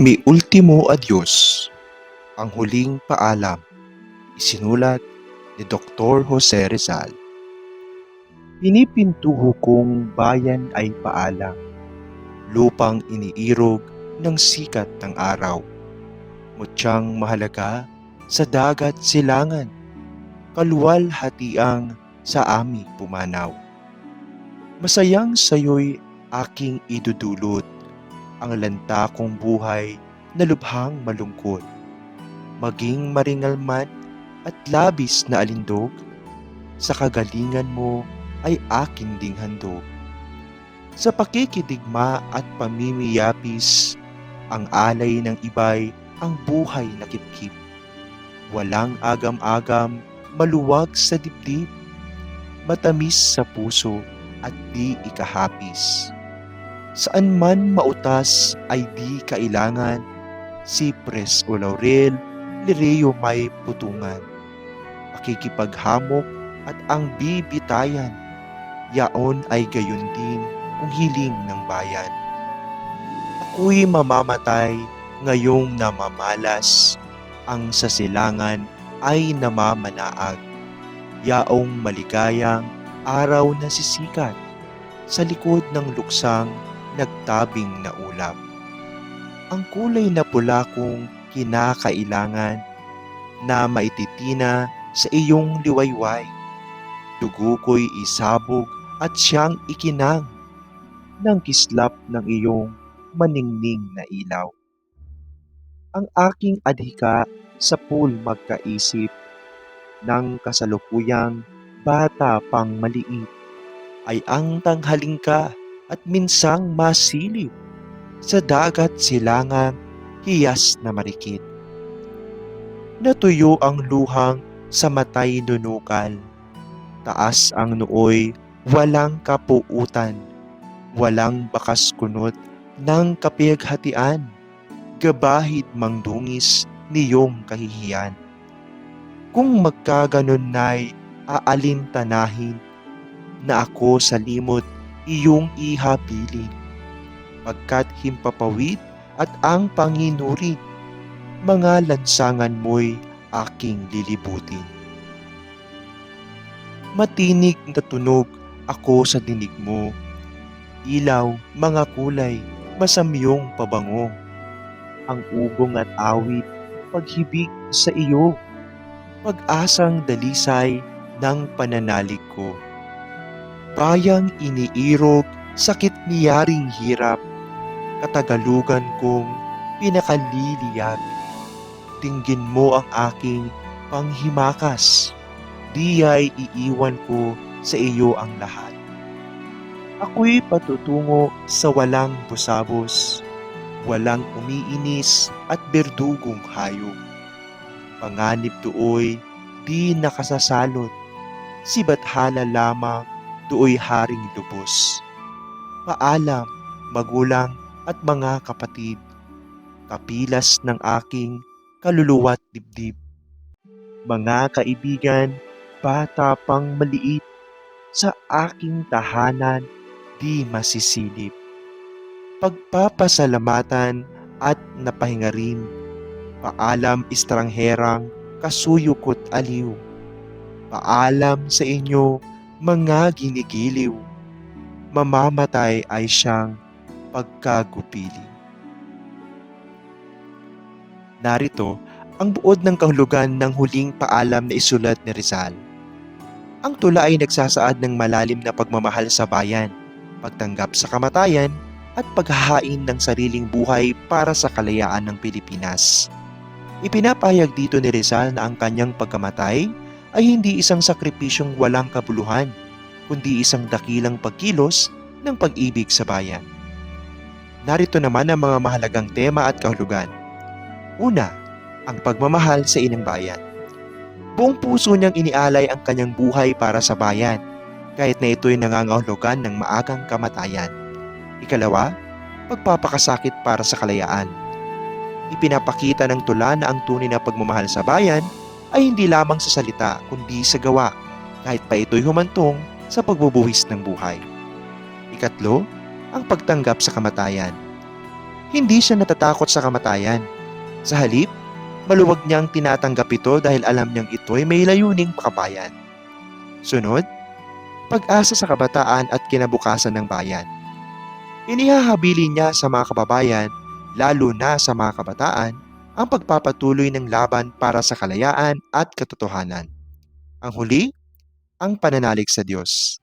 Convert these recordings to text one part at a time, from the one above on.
Mi Ultimo Adios, ang huling paalam, isinulat ni Dr. Jose Rizal. Pinipintuho kong bayan ay paalam, lupang iniirog ng sikat ng araw. Mutyang mahalaga sa dagat silangan, kaluwal hatiang sa ami pumanaw. Masayang sayo'y aking idudulot ang lanta kong buhay na lubhang malungkot. Maging maringal man at labis na alindog, sa kagalingan mo ay akin ding handog. Sa pakikidigma at pamimiyapis, ang alay ng iba'y ang buhay na kipkip. Walang agam-agam, maluwag sa dibdib, matamis sa puso at di ikahapis. Saan man mautas ay di kailangan, sipres o laurel, lireyo may putungan. Pakikipaghamok at ang bibitayan, yaon ay gayon din kung hiling ng bayan. Ako'y mamamatay ngayong namamalas, ang sasilangan ay namamanaag. Yaong maligayang araw na sisikat sa likod ng luksang nagtabing na ulap. Ang kulay na pula kong kinakailangan na maititina sa iyong liwayway. Dugo ko'y isabog at siyang ikinang ng kislap ng iyong maningning na ilaw. Ang aking adhika sa pool magkaisip ng kasalukuyang bata pang maliit ay ang tanghaling ka at minsang masilip sa dagat silangan hiyas na marikit. Natuyo ang luhang sa matay nunukal. Taas ang nooy, walang kapuutan. Walang bakas kunot ng kapighatian. Gabahid mangdungis niyong kahihiyan. Kung magkaganon na'y aalintanahin na ako sa limot iyong ihabilin. Pagkat himpapawid at ang panginurin, mga lansangan mo'y aking lilibutin. Matinig na tunog ako sa dinig mo, ilaw, mga kulay, masamyong pabango, ang ugong at awit, paghibig sa iyo, pag-asang dalisay ng pananalig ko bayang iniirog, sakit niyaring hirap, katagalugan kong pinakaliliyag. Tinggin mo ang aking panghimakas, di ay iiwan ko sa iyo ang lahat. Ako'y patutungo sa walang busabos, walang umiinis at berdugong hayop. Panganib tuoy, di nakasasalot, si bathala lamang tuoy haring lubos. Paalam, magulang at mga kapatid, kapilas ng aking kaluluwa't dibdib. Mga kaibigan, bata pang maliit, sa aking tahanan di masisilip. Pagpapasalamatan at napahinga rin, paalam istrangherang kasuyukot aliw. Paalam sa inyo mga ginigiliw, mamamatay ay siyang pagkagupiling. Narito ang buod ng kahulugan ng huling paalam na isulat ni Rizal. Ang tula ay nagsasaad ng malalim na pagmamahal sa bayan, pagtanggap sa kamatayan, at paghahain ng sariling buhay para sa kalayaan ng Pilipinas. Ipinapahayag dito ni Rizal na ang kanyang pagkamatay ay hindi isang sakripisyong walang kabuluhan, kundi isang dakilang pagkilos ng pag-ibig sa bayan. Narito naman ang mga mahalagang tema at kahulugan. Una, ang pagmamahal sa inang bayan. Buong puso niyang inialay ang kanyang buhay para sa bayan, kahit na ito'y nangangahulugan ng maagang kamatayan. Ikalawa, pagpapakasakit para sa kalayaan. Ipinapakita ng tula na ang tunay na pagmamahal sa bayan ay hindi lamang sa salita kundi sa gawa, kahit pa ito'y humantong sa pagbubuhis ng buhay. Ikatlo, ang pagtanggap sa kamatayan. Hindi siya natatakot sa kamatayan. Sa halip, maluwag niyang tinatanggap ito dahil alam niyang ito'y may layuning pakabayan. Sunod, pag-asa sa kabataan at kinabukasan ng bayan. Inihahabili niya sa mga kababayan, lalo na sa mga kabataan, ang pagpapatuloy ng laban para sa kalayaan at katotohanan. Ang huli, ang pananalig sa Diyos.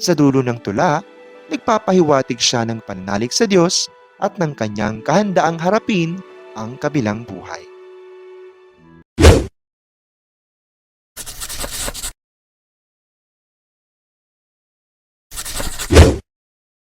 Sa dulo ng tula, nagpapahiwatig siya ng pananalig sa Diyos at ng kanyang kahandaang harapin ang kabilang buhay.